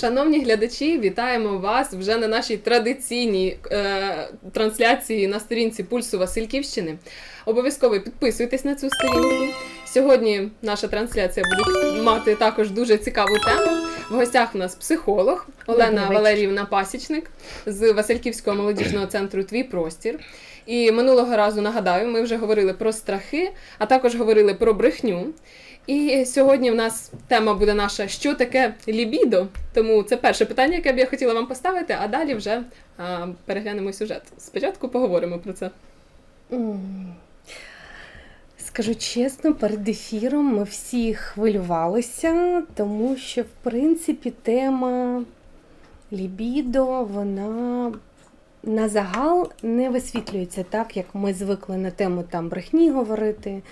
Шановні глядачі, вітаємо вас вже на нашій традиційній е, трансляції на сторінці Пульсу Васильківщини. Обов'язково підписуйтесь на цю сторінку. Сьогодні наша трансляція буде мати також дуже цікаву тему. В гостях у нас психолог Олена Валеріївна Пасічник з Васильківського молодіжного центру Твій простір. І минулого разу нагадаю, ми вже говорили про страхи, а також говорили про брехню. І сьогодні в нас тема буде наша що таке лібідо. Тому це перше питання, яке б я хотіла вам поставити, а далі вже а, переглянемо сюжет. Спочатку поговоримо про це. Скажу чесно, перед ефіром ми всі хвилювалися, тому що, в принципі, тема лібідо, вона на загал не висвітлюється так, як ми звикли на тему там брехні говорити,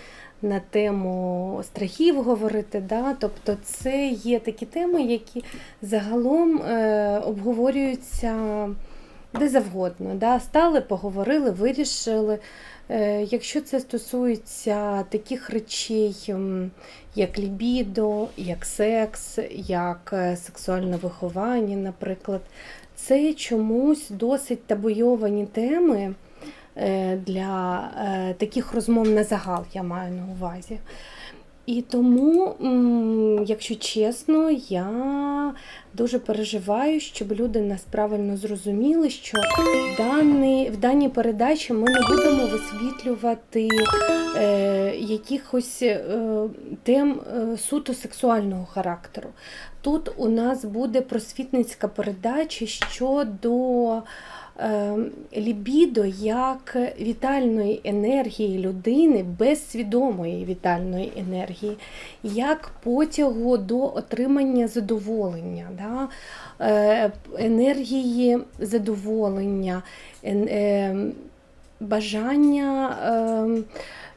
на тему страхів говорити. Да? Тобто це є такі теми, які загалом е, обговорюються де завгодно. Да? Стали, поговорили, вирішили. Е, Якщо це стосується таких речей, як лібідо, як секс, як е, сексуальне виховання, наприклад, це чомусь досить табуйовані теми е, для е, таких розмов на загал, я маю на увазі. І тому, якщо чесно, я дуже переживаю, щоб люди нас правильно зрозуміли, що в даній, в даній передачі ми не будемо висвітлювати е, якихось е, тем е, суто сексуального характеру. Тут у нас буде просвітницька передача щодо е, лібідо як вітальної енергії людини без свідомої вітальної енергії, як потягу до отримання задоволення, да? Е, енергії задоволення, е, бажання.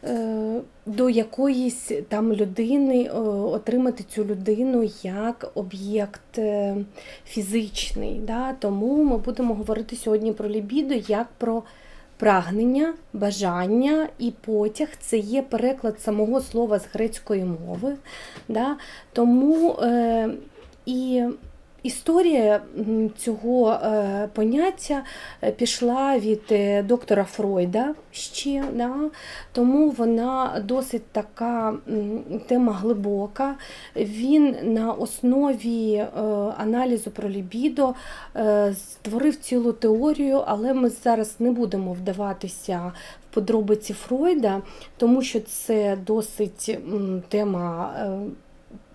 Е, е, до якоїсь там людини отримати цю людину як об'єкт фізичний. Да? Тому ми будемо говорити сьогодні про лібідо як про прагнення, бажання і потяг. Це є переклад самого слова з грецької мови. Да? Тому е, і Історія цього е, поняття е, пішла від е, доктора Фройда ще, да? тому вона досить така тема глибока. Він на основі аналізу про лібідо створив цілу теорію, але ми зараз не будемо вдаватися в подробиці Фройда, тому що це досить тема.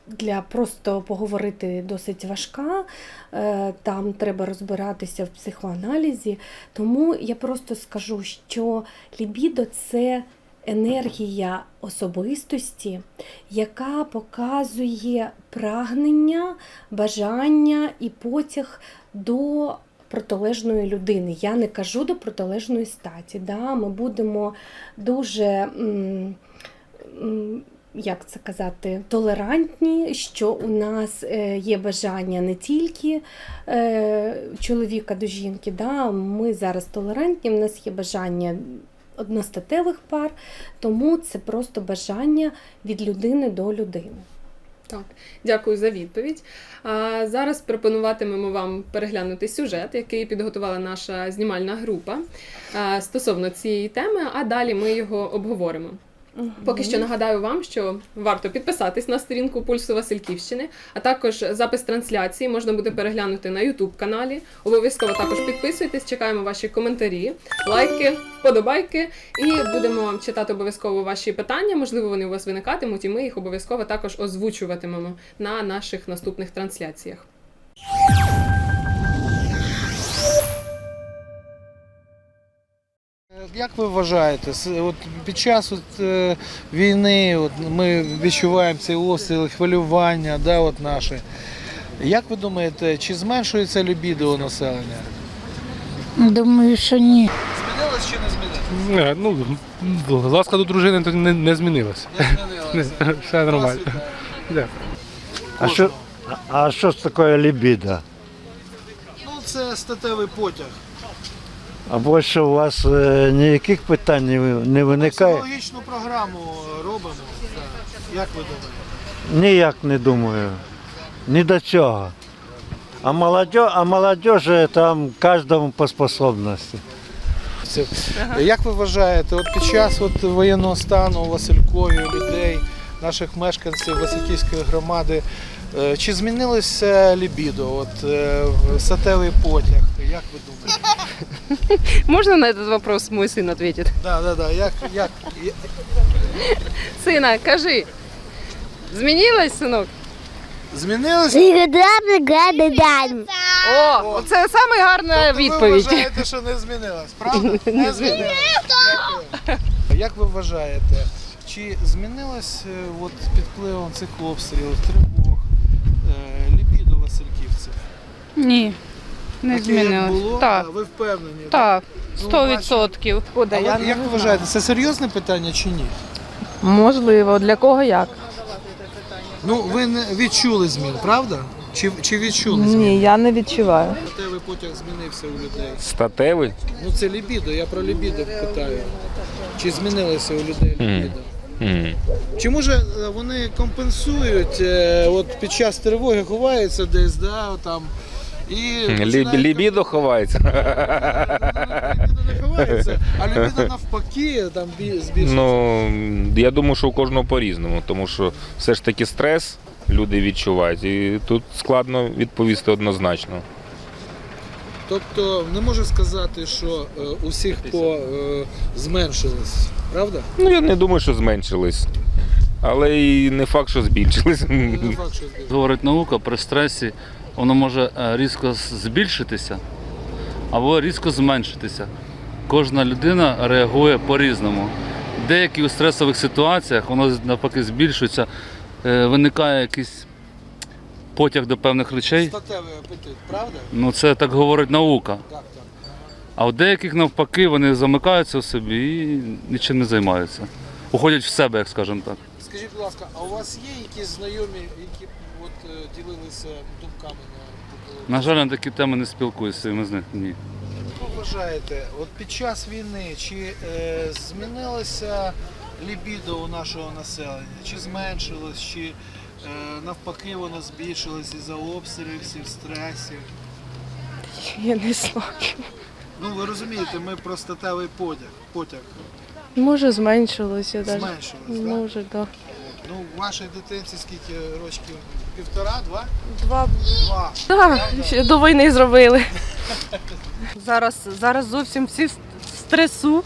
Для просто поговорити досить важка, е, там треба розбиратися в психоаналізі. Тому я просто скажу, що лібідо це енергія особистості, яка показує прагнення, бажання і потяг до протилежної людини. Я не кажу до протилежної статі. Да? Ми будемо дуже. м, м, як це казати, толерантні, що у нас е, є бажання не тільки е, чоловіка до жінки. Да? Ми зараз толерантні, у нас є бажання одностатевих пар, тому це просто бажання від людини до людини. Так, дякую за відповідь. А зараз пропонуватимемо вам переглянути сюжет, який підготувала наша знімальна група стосовно цієї теми, а далі ми його обговоримо. Поки що нагадаю вам, що варто підписатись на сторінку Пульсу Васильківщини, а також запис трансляції можна буде переглянути на YouTube каналі. Обов'язково також підписуйтесь, чекаємо ваші коментарі, лайки, вподобайки, і будемо читати обов'язково ваші питання. Можливо, вони у вас виникатимуть, і ми їх обов'язково також озвучуватимемо на наших наступних трансляціях. Як ви вважаєте, от під час от, е, війни от, ми відчуваємо ці обстріли, хвилювання да, от наші. Як ви думаєте, чи зменшується лібідо у населення? Думаю, що ні. Змінилось чи не змінилось? Е, Ну, ласка до дружини то не, не змінилася. Не змінилося. Все нормально. Дякую. А що, а що ж таке лібідо? Ну, це статевий потяг. А більше у вас е, ніяких питань не, ви- не виникає? Психологічну програму робимо. Як ви думаєте? Ніяк не думаю. Ні до цього. А молодежь, а молодежи там каждому по способности. Це- Як ви вважаєте, от під час от воєнного стану у Василькові людей, наших мешканців Васильківської громади, чи змінилося лібідо, от е, в сатевий потяг? Як ви думаєте? Можно на этот вопрос мой сын ответит? Да, да, да. Як, як, я- Сына, кажи. Змінилась, синок? змінилося? О, це саме гарна Тобто Ви відповідь. вважаєте, що не змінилось, правда? Не змінилось. Дякую. Як ви вважаєте, чи змінилось е, от під впливом цих обстрілів, Ні, не Таке, як змінилось. було? Так, Ви впевнені? так, Ну, сто відсотків. А ви, як ви вважаєте, це серйозне питання чи ні? Можливо, для кого як? Ну, ви не відчули змін, правда? Чи, чи відчули змін? Ні, я не відчуваю. Статевий потяг змінився у людей. Статевий? Ну це лібідо, я про лібідо питаю. Чи змінилося у людей лібідо? М. Чи може е, вони компенсують е, от під час тривоги ховаються десь, да, там, і Лі- починають Лібідо ховається. компенсувати? Лібідо не ховається, а лібідо навпаки там бі- збільшується. Ну, я думаю, що у кожного по-різному, тому що все ж таки стрес люди відчувають. І тут складно відповісти однозначно. Тобто не можу сказати, що е, у всіх по е, зменшилось, правда? Ну, я не думаю, що зменшились. Але і не факт, що збільшились. Не факт, що збільшилось. Говорить наука, при стресі воно може е, різко збільшитися або різко зменшитися. Кожна людина реагує по-різному. Деякі у стресових ситуаціях воно навпаки збільшується, е, виникає якийсь потяг до певних речей. Статевий апетит, правда? Ну це так говорить наука. Так, так. А у деяких навпаки вони замикаються в собі і нічим не займаються. Уходять в себе, як скажемо так. Скажіть, будь ласка, а у вас є якісь знайомі, які от е, ділилися думками на На жаль, на такі теми не спілкуюся, ми з них ні. Як ви вважаєте, от під час війни чи е, змінилося лібідо у нашого населення? Чи зменшилось, чи е, навпаки воно збільшилось із-за обстрілів, всіх стресів? Я не знаю. Ну ви розумієте, ми про статевий потяг. потяг. Може, зменшилося навіть. Зменшилось, так? Може, так. Ну, вашій дитинці скільки рочків? Півтора, два? Два. Два. Так, ще до війни зробили. Зараз, зараз зовсім всі в стресу.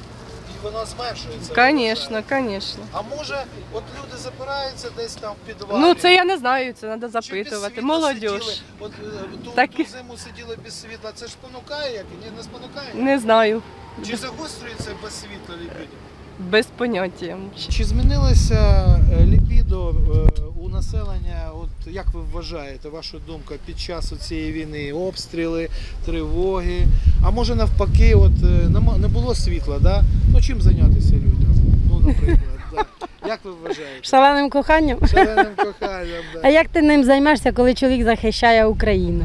І воно зменшується. Звісно, звісно. А може, от люди запираються десь там в підвалі? Ну це я не знаю, це треба запитувати. Молодь. От е, ту, Так. ту зиму сиділи без світла. Це ж спонукає як? Ні, не спонукає? Не знаю. Чи загострюється без світла лібідо? Без поняття. Чи змінилося е, лібідо е, у населення? От як ви вважаєте, ваша думка, під час цієї війни? Обстріли, тривоги? А може навпаки, от е, нема- не було світла, да? Ну чим зайнятися людям? Ну, наприклад, да. Як ви вважаєте? Шаленим коханням. Шаленим коханням, А як ти ним займаєшся, коли чоловік захищає Україну?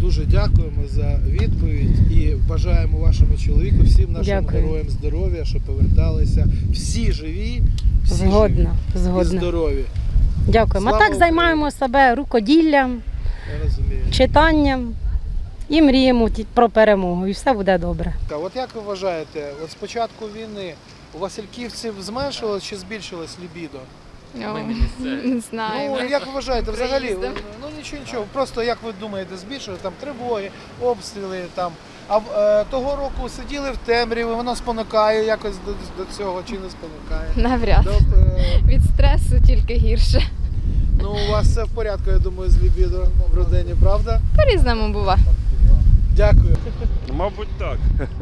Ми дуже дякуємо за відповідь і бажаємо вашому чоловіку, всім нашим Дякую. героям здоров'я, щоб поверталися всі живі, всі Згодна, живі і згодна. здорові. Дякуємо. А Слава так Україні! займаємо себе рукоділлям, Я розумію. читанням і мріємо ті- про перемогу. І все буде добре. А От як ви вважаєте, от з початку війни у Васильківців зменшилось чи збільшилось лібідо? Не знаю. Ну, як ви вважаєте, взагалі, приїздом. ну нічого, нічого. Просто як ви думаєте, збільшили там тривоги, обстріли там. А е, того року сиділи в темряві, воно спонукає якось до, до цього чи не спонукає? Навряд. До, е, Від стресу тільки гірше. ну, у вас все в порядку, я думаю, з лібідо в родині, правда? По-різному бува. Дякую. Мабуть, так.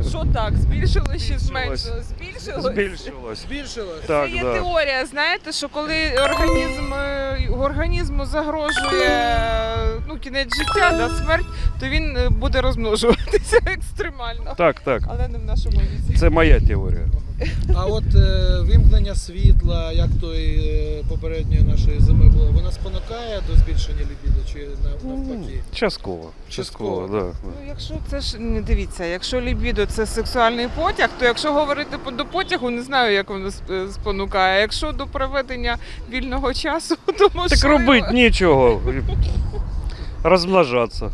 Що так? Збільшилось чи Збільшилось. зменшилось? Збільшилось? Збільшилось. Збільшилось? Так, Це є да. теорія, знаєте, що коли організм е, організму загрожує е, ну, кінець життя, да, смерть, то він е, буде розмножуватися екстремально. Так, так. Але не в нашому віці. Це моя теорія. А от е, вимкнення світла, як той е, попередньої нашої зими було, воно спонукає до збільшення лібіду чи нав- навпаки? Частково. Частково, Частково, да. Ну, якщо це ж не дивіться, якщо лібідо це сексуальний потяг, то якщо говорити по- до потягу, не знаю, як воно сп- спонукає. Якщо до проведення вільного часу, то можливо. Так робить нічого. Размножаться.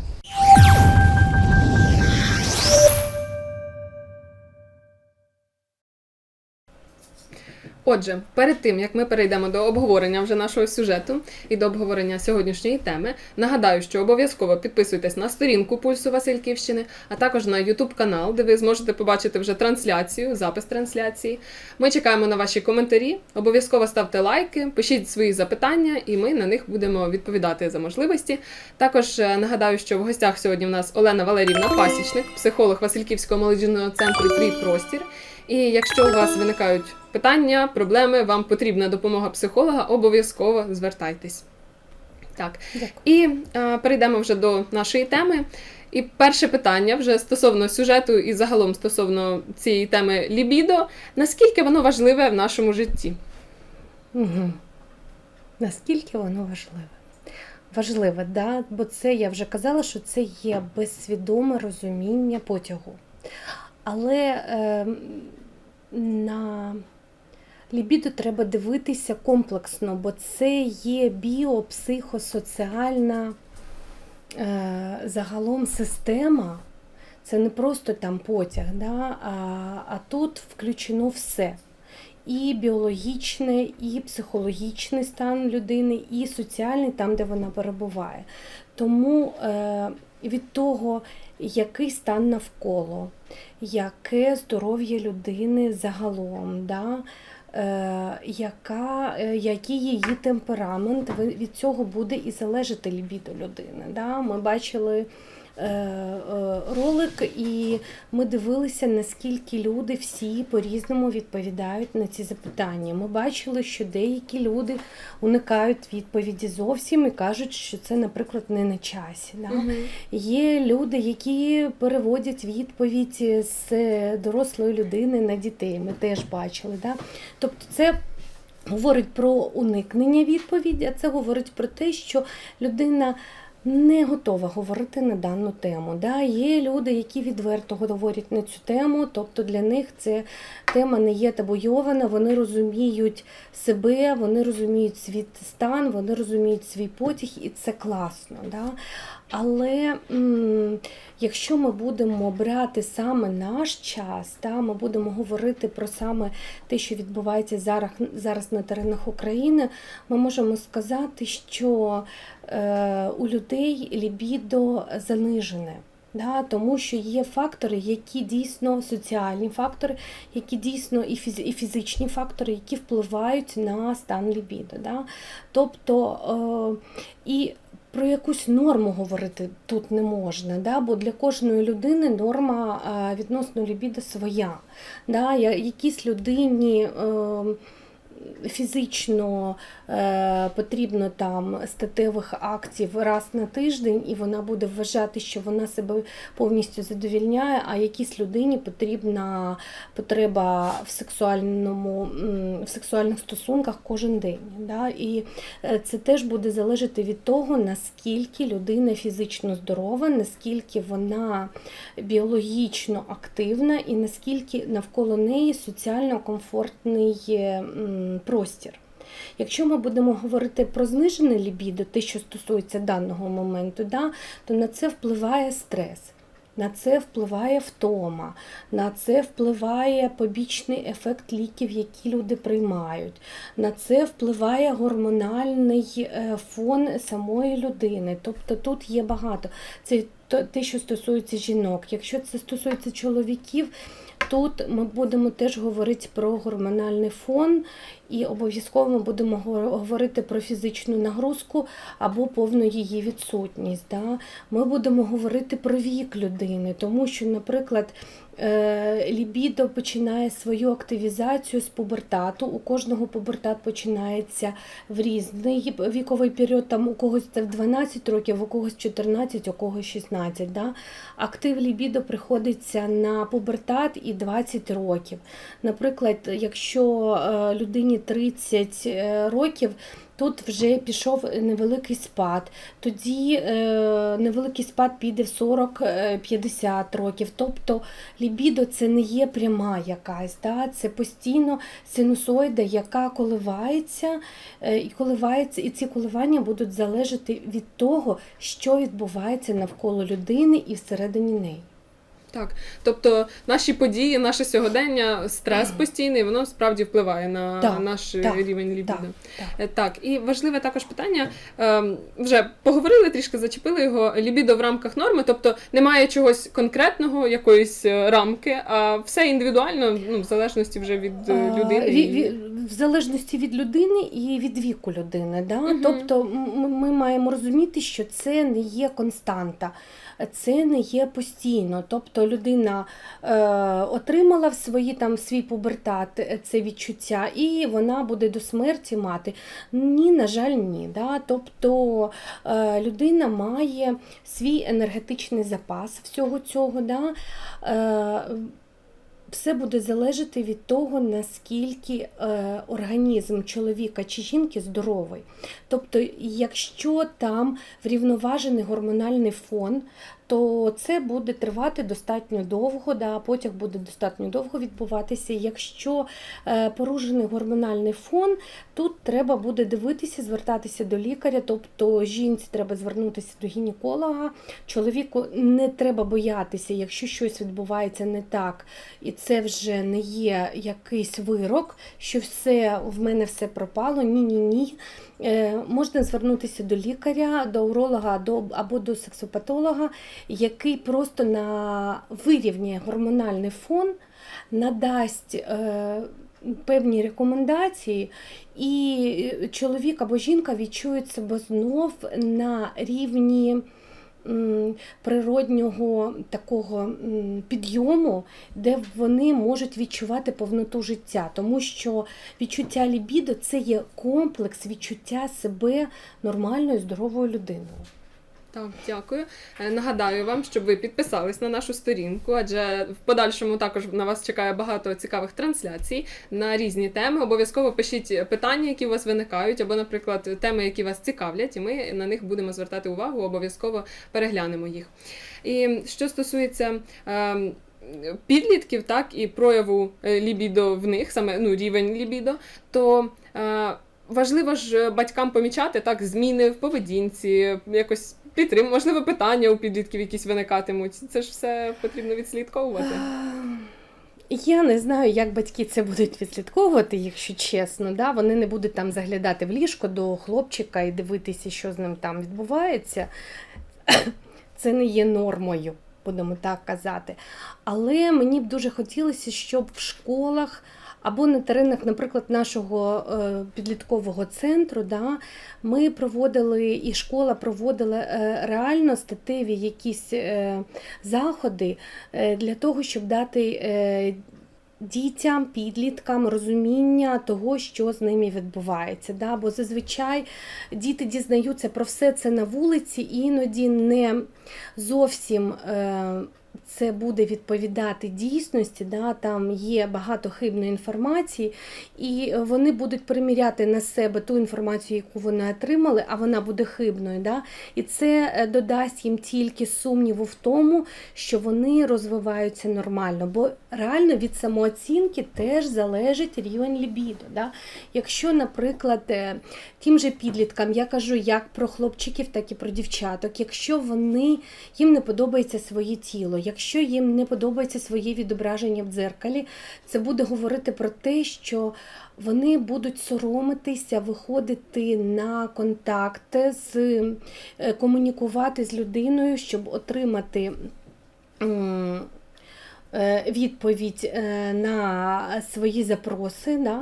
Отже, перед тим як ми перейдемо до обговорення вже нашого сюжету і до обговорення сьогоднішньої теми, нагадаю, що обов'язково підписуйтесь на сторінку Пульсу Васильківщини, а також на YouTube канал, де ви зможете побачити вже трансляцію, запис трансляції. Ми чекаємо на ваші коментарі. Обов'язково ставте лайки, пишіть свої запитання, і ми на них будемо відповідати за можливості. Також е, нагадаю, що в гостях сьогодні в нас Олена Валерівна Пасічник, психолог Васильківського молодіжного центру Твій простір. І якщо у вас виникають питання, проблеми, вам потрібна допомога психолога, обов'язково звертайтесь. Так. Дякую. І е, перейдемо вже до нашої теми. І перше питання вже стосовно сюжету і загалом стосовно цієї теми лібідо. Наскільки воно важливе в нашому житті? Угу. Наскільки воно важливе? Важливе, да? бо це я вже казала, що це є безсвідоме розуміння потягу. Але е, на лібідо треба дивитися комплексно, бо це є біопсихосоціальна е, загалом система. Це не просто там потяг, да? а, а тут включено все і біологічний, і психологічний стан людини, і соціальний там, де вона перебуває. Тому е, від того, який стан навколо, яке здоров'я людини загалом, да, е, яка, е, який її темперамент, від цього буде і залежати лібідо людини. Да? Ми бачили ролик, і ми дивилися, наскільки люди всі по-різному відповідають на ці запитання. Ми бачили, що деякі люди уникають відповіді зовсім і кажуть, що це, наприклад, не на часі. Да? Є люди, які переводять відповідь з дорослої людини на дітей. Ми теж бачили. Да? Тобто це. Говорить про уникнення відповіді, а це говорить про те, що людина не готова говорити на дану тему. Да? Є люди, які відверто говорять на цю тему, тобто для них це тема не є табуйована, вони розуміють себе, вони розуміють свій стан, вони розуміють свій потяг, і це класно. Да? Але м, якщо ми будемо брати саме наш час, та, ми будемо говорити про саме те, що відбувається зараз, зараз на теренах України, ми можемо сказати, що е, у людей лібідо занижене. Да, тому що є фактори, які дійсно соціальні фактори, які дійсно і, фіз, і фізичні фактори, які впливають на стан лібідо. Да? Тобто е, і про якусь норму говорити тут не можна, да? бо для кожної людини норма е, відносно лібіда своя. Да? Я- Якійсь людині. Е, Фізично е, потрібно там статевих актів раз на тиждень, і вона буде вважати, що вона себе повністю задовільняє, а якійсь людині потрібна потреба в сексуальному в сексуальних стосунках кожен день. Да? І е, це теж буде залежати від того, наскільки людина фізично здорова, наскільки вона біологічно активна і наскільки навколо неї соціально комфортний простір. Якщо ми будемо говорити про знижене лібідо, те, що стосується даного моменту, да, то на це впливає стрес. На це впливає втома, на це впливає побічний ефект ліків, які люди приймають. На це впливає гормональний е, фон самої людини. Тобто тут є багато. Це те, що стосується жінок. Якщо це стосується чоловіків, тут ми будемо теж говорити про гормональний фон, і обов'язково ми будемо говорити про фізичну нагрузку або повну її відсутність. Да? Ми будемо говорити про вік людини, тому що, наприклад, е, лібідо починає свою активізацію з пубертату. У кожного пубертат починається в різний віковий період. Там у когось це в 12 років, у когось 14, у когось 16. Да? Актив лібідо приходиться на пубертат і 20 років. Наприклад, якщо е, людині 30 е, років, тут вже пішов невеликий спад, тоді е, невеликий спад піде в 40-50 років. Тобто лібідо це не є пряма якась, да? це постійно синусоїда, яка коливається, е, і коливається, і ці коливання будуть залежати від того, що відбувається навколо людини і всередині неї. Так, тобто наші події, наше сьогодення, стрес постійний, воно справді впливає на Так, наш так, рівень лібідо. так, так. Е, Так, і важливе також питання. ем, Вже поговорили трішки, зачепили його. Лібідо в рамках норми, тобто немає чогось конкретного, якоїсь е, рамки, а все індивідуально, ну в залежності вже від е, А, людини. В залежності від людини і від віку людини. Да? Мгм. Тобто м- ми маємо розуміти, що це не є константа, це не є постійно. Тобто людина е, отримала в свої там свій пубертат це відчуття, і вона буде до смерті мати. Ні, на жаль, ні. Да? Тобто е, людина має свій енергетичний запас всього цього. Да? Е, все буде залежати від того, наскільки е, організм чоловіка чи жінки здоровий. Тобто, якщо там врівноважений гормональний фон, то це буде тривати достатньо довго, да, потяг буде достатньо довго відбуватися. Якщо е, порушений гормональний фон, тут треба буде дивитися, звертатися до лікаря, тобто жінці треба звернутися до гінеколога, чоловіку не треба боятися, якщо щось відбувається не так, і це вже не є якийсь вирок, що все в мене все пропало. Ні, ні. Е, можна звернутися до лікаря, до уролога або до сексопатолога, який просто на вирівнює гормональний фон, надасть е, певні рекомендації, і чоловік або жінка відчують себе знов на рівні природнього такого підйому, де вони можуть відчувати повноту життя, тому що відчуття лібідо це є комплекс відчуття себе нормальною, здоровою людиною. Так, дякую. Е, Нагадаю вам, щоб ви підписались на нашу сторінку, адже в подальшому також на вас чекає багато цікавих трансляцій на різні теми. Обов'язково пишіть питання, які у вас виникають, або, наприклад, теми, які вас цікавлять, і ми на них будемо звертати увагу, обов'язково переглянемо їх. І що стосується. ем, Підлітків, так, і прояву е, лібідо в них, саме ну, рівень лібідо, то е, важливо ж батькам помічати так зміни в поведінці, якось підтрим, можливо, питання у підлітків якісь виникатимуть. Це ж все потрібно відслідковувати. Я не знаю, як батьки це будуть відслідковувати, якщо чесно. Да? Вони не будуть там заглядати в ліжко до хлопчика і дивитися, що з ним там відбувається. Це не є нормою, будемо так казати. Але мені б дуже хотілося, щоб в школах або на теренах, наприклад, нашого е, підліткового центру, да, ми проводили, і школа проводила е, реально статеві якісь е, заходи для того, щоб дати дітям, підліткам розуміння того, що з ними відбувається. Да? Бо зазвичай діти дізнаються про все це на вулиці, іноді не зовсім. Це буде відповідати дійсності, да, там є багато хибної інформації, і вони будуть приміряти на себе ту інформацію, яку вони отримали, а вона буде хибною. Да? І це е, додасть їм тільки сумніву в тому, що вони розвиваються нормально. Бо реально від самооцінки теж залежить рівень лібідо. Да? Якщо, наприклад, е, тим же підліткам я кажу як про хлопчиків, так і про дівчаток, якщо вони їм не подобається своє тіло, якщо їм не подобається своє відображення в дзеркалі, це буде говорити про те, що вони будуть соромитися, виходити на контакт, з, е, комунікувати з людиною, щоб отримати. Е, Відповідь е, на свої запроси, да?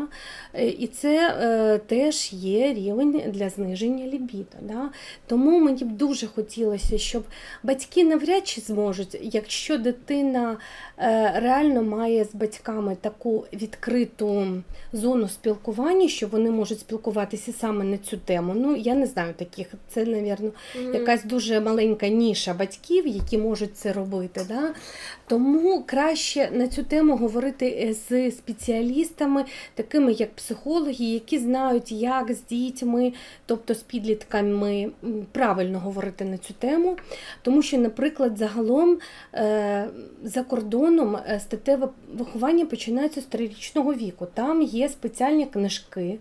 Е, і це теж є рівень для зниження лібідо. Да? Тому мені б дуже хотілося, щоб батьки навряд чи зможуть, якщо дитина реально має з батьками таку відкриту зону спілкування, що вони можуть спілкуватися саме на цю тему. Ну, я не знаю таких. Це, напевно, якась дуже маленька ніша батьків, які можуть це робити. Да? Тому краще. Краще на цю тему говорити е, з спеціалістами, такими як психологи, які знають, як з дітьми, тобто з підлітками, правильно говорити на цю тему. Тому що, наприклад, загалом е, за кордоном е, статеве виховання починається з трирічного віку. Там є спеціальні книжки.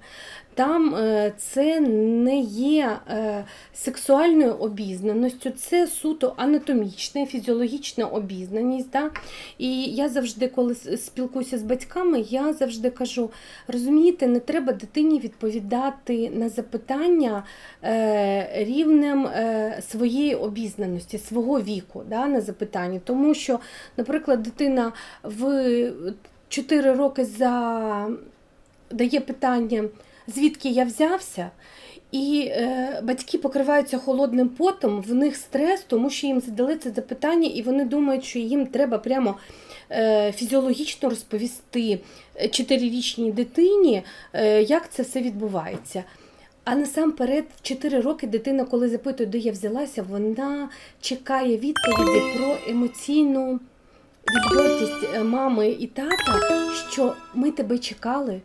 Там е, це не є е, сексуальною обізнаністю, це суто анатомічна, фізіологічна обізнаність. Да? І я завжди, коли спілкуюся з батьками, я завжди кажу: розумієте, не треба дитині відповідати на запитання е, рівнем своєї обізнаності, свого віку да, на запитання. Тому що, наприклад, дитина в 4 роки за... дає питання звідки я взявся. І е, батьки покриваються холодним потом, в них стрес, тому що їм задали це запитання, і вони думають, що їм треба прямо е, фізіологічно розповісти е, чотирирічній дитині, е, як це все відбувається. А насамперед, в 4 роки дитина, коли запитує, де я взялася, вона чекає відповіді про емоційну відвертість е, мами і тата, що ми тебе чекали.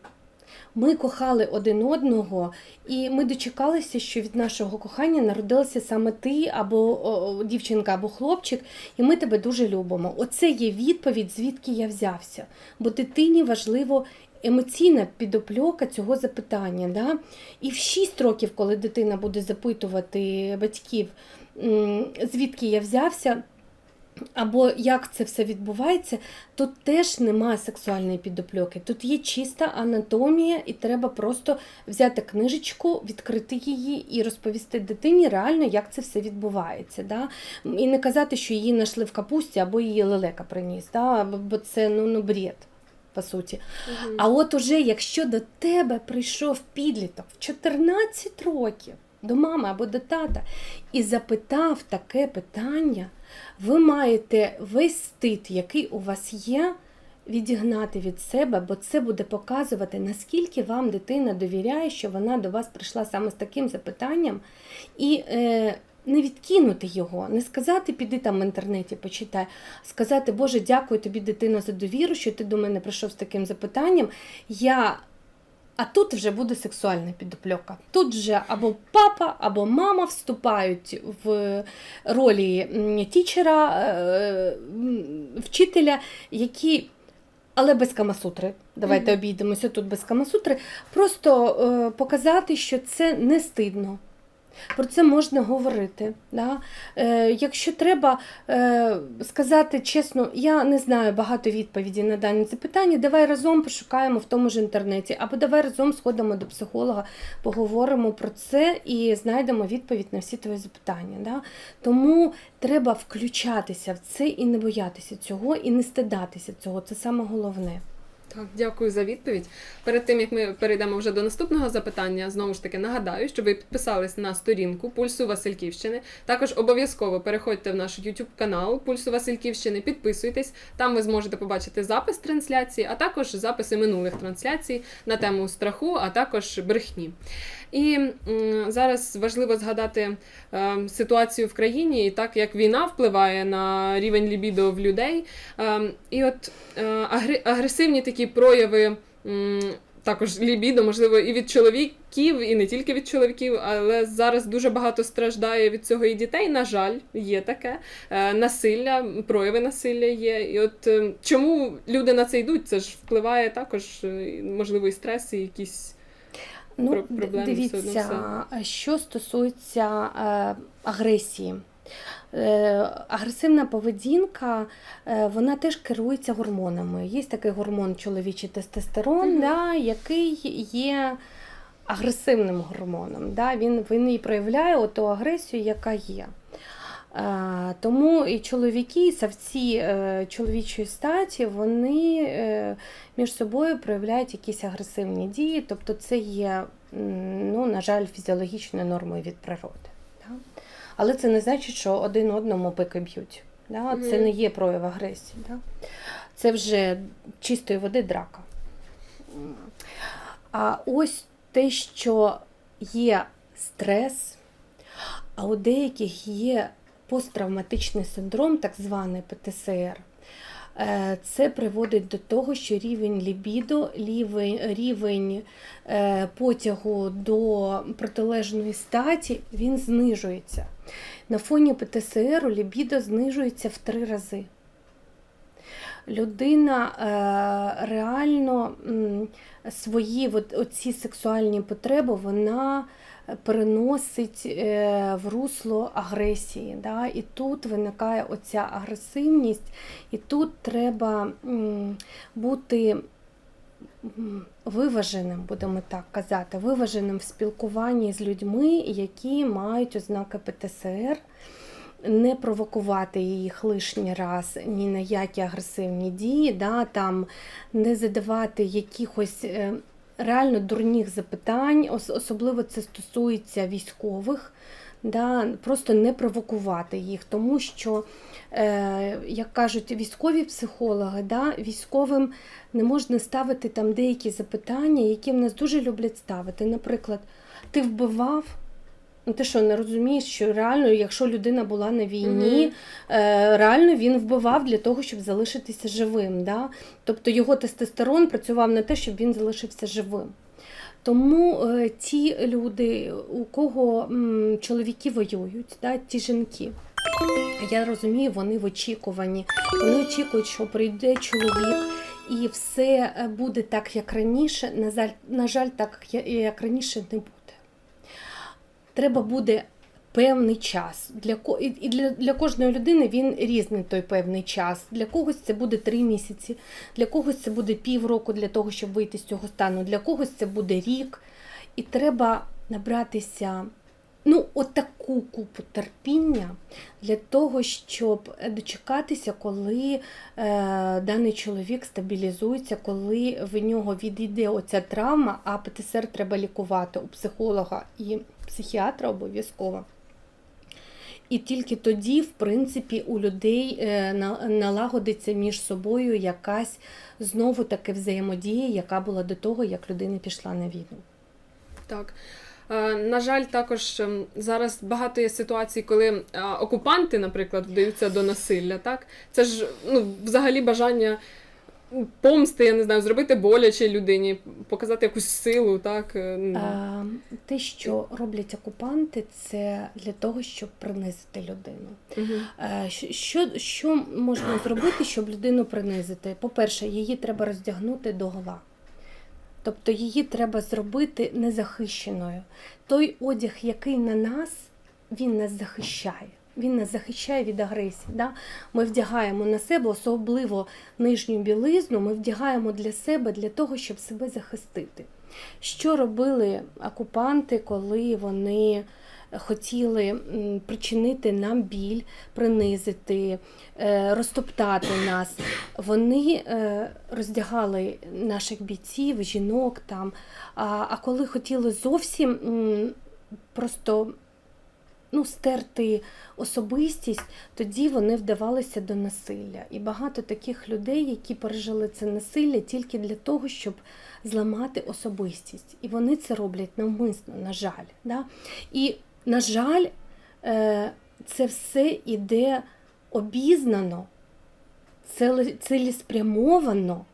Ми кохали один одного, і ми дочекалися, що від нашого кохання народилася саме ти, або о, дівчинка, або хлопчик, і ми тебе дуже любимо. Оце є відповідь, звідки я взявся. Бо дитині важливо емоційна підопльока цього запитання. Да? І в 6 років, коли дитина буде запитувати батьків, звідки я взявся. Або як це все відбувається, тут теж немає сексуальної підопльоки. Тут є чиста анатомія, і треба просто взяти книжечку, відкрити її і розповісти дитині реально, як це все відбувається. Да? І не казати, що її знайшли в капусті або її лелека приніс, да? бо- це ну, ну бред. По суті. А от уже якщо до тебе прийшов підліток в 14 років до мами або до тата і запитав таке питання, ви маєте весь стид, який у вас є, відігнати від себе, бо це буде показувати, наскільки вам дитина довіряє, що вона до вас прийшла саме з таким запитанням, і е, не відкинути його, не сказати, піди там в інтернеті, почитай, сказати, Боже, дякую тобі, дитино, за довіру, що ти до мене прийшов з таким запитанням. Я а тут вже буде сексуальна підопльока. Тут вже або папа, або мама вступають в ролі тічера, е, вчителя, які. Але без камасутри. Давайте Мгм. обійдемося тут без камасутри. Просто е, показати, що це не стидно. Про це можна говорити. Да? Е, якщо треба е, сказати чесно, я не знаю багато відповідей на дані запитання, давай разом пошукаємо в тому ж інтернеті, або давай разом сходимо до психолога, поговоримо про це і знайдемо відповідь на всі твої запитання. Да? Тому треба включатися в це і не боятися цього, і не стидатися цього. Це саме головне. Дякую за відповідь. Перед тим як ми перейдемо вже до наступного запитання, знову ж таки нагадаю, що ви підписались на сторінку Пульсу Васильківщини. Також обов'язково переходьте в наш YouTube канал Пульсу Васильківщини, підписуйтесь. Там ви зможете побачити запис трансляції, а також записи минулих трансляцій на тему страху, а також брехні. І зараз важливо згадати е, ситуацію в країні і так, як війна впливає на рівень лібідо в людей. Е, і от е, агресивні такі прояви. Також лібідо, можливо, і від чоловіків, і не тільки від чоловіків, але зараз дуже багато страждає від цього і дітей. На жаль, є таке насилля, прояви насилля є. І от е, чому люди на це йдуть? Це ж впливає також, можливо, і стрес, і якісь Ну, проблеми все одно дивіться, що стосується е, агресії. Е, агресивна поведінка, е, вона теж керується гормонами. Є такий гормон чоловічий тестостерон, Мгм. да, який є агресивним гормоном. Да, він, він і проявляє ту агресію, яка є. Е, Тому і чоловіки, і савці е, чоловічої статі, вони е, між собою проявляють якісь агресивні дії, тобто це є, ну, на жаль, фізіологічною нормою від природи. Да? Але це не значить, що один одному пики б'ють. Да? Це не є прояв агресії. Да? Це вже чистої води драка. А ось те, що є стрес, а у деяких є посттравматичний синдром, так званий ПТСР. Е, Це приводить до того, що рівень лібідо, рівень, е, потягу до протилежної статі він знижується. На фоні ПТСР лібідо знижується в три рази. Людина е, реально свої оці сексуальні потреби вона переносить е, в русло агресії. Да? І тут виникає оця агресивність, і тут треба бути виваженим, будемо так казати, виваженим в спілкуванні з людьми, які мають ознаки ПТСР. Не провокувати їх лишній раз ні на які агресивні дії, да, там, не задавати якихось е, реально дурніх запитань, особливо це стосується військових, да, просто не провокувати їх, тому що, е, як кажуть військові психологи, да, військовим не можна ставити там деякі запитання, які в нас дуже люблять ставити. Наприклад, ти вбивав. Ну, ти що, не розумієш, що реально, якщо людина була на війні, Мгм. е, реально він вбивав для того, щоб залишитися живим. Да? Тобто його тестостерон працював на те, щоб він залишився живим. Тому е, ті люди, у кого м, чоловіки воюють, да, ті жінки, я розумію, вони в очікуванні. Вони очікують, що прийде чоловік. І все е, буде так, як раніше. На жаль, на жаль, так як раніше не. Треба буде певний час. Для, і для, для кожної людини він різний той певний час. Для когось це буде три місяці, для когось це буде півроку для того, щоб вийти з цього стану, для когось це буде рік. І треба набратися ну, отаку купу терпіння для того, щоб дочекатися, коли е, даний чоловік стабілізується, коли в нього відійде оця травма, а ПТСР треба лікувати у психолога і психіатра обов'язково. І тільки тоді, в принципі, у людей е, налагодиться між собою якась знову таки взаємодія, яка була до того, як людина пішла на війну. Так. Е, На жаль, також ем, зараз багато є ситуацій, коли е, окупанти, наприклад, вдаються до насилля. Так? Це ж ну, взагалі бажання помсти, я не знаю, зробити боляче людині, показати якусь силу. Так? е, ну. А, те, що роблять окупанти, це для того, щоб принизити людину. Мгм. Е, що- Що, що можна зробити, щоб людину принизити? По-перше, її треба роздягнути до гола. Тобто її треба зробити незахищеною. Той одяг, який на нас, він нас захищає. Він нас захищає від агресії. Да? Ми вдягаємо на себе, особливо нижню білизну, ми вдягаємо для себе для того, щоб себе захистити. Що робили окупанти, коли вони хотіли причинити нам біль, принизити, е, розтоптати нас? Вони е, роздягали наших бійців, жінок там. А, а коли хотіли зовсім просто ну, стерти особистість, тоді вони вдавалися до насилля. І багато таких людей, які пережили це насилля тільки для того, щоб зламати особистість. І вони це роблять навмисно, на жаль. Да? І, на жаль, е, це все іде обізнано, цілеспрямовано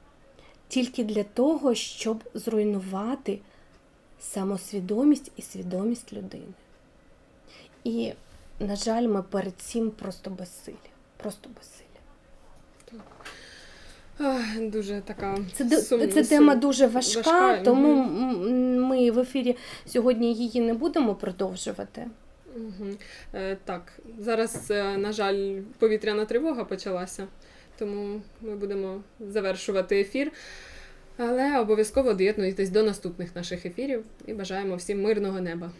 тільки для того, щоб зруйнувати самосвідомість і свідомість людини. І, на жаль, ми перед цим просто безсилі. Просто безсилі. Ах, Дуже така Це, сумна- це тема дуже важка, важка, тому ми в ефірі сьогодні її не будемо продовжувати. Мгм. Е, так, зараз, е, на жаль, повітряна тривога почалася, тому ми будемо завершувати ефір. Але обов'язково доєднуйтесь до наступних наших ефірів і бажаємо всім мирного неба.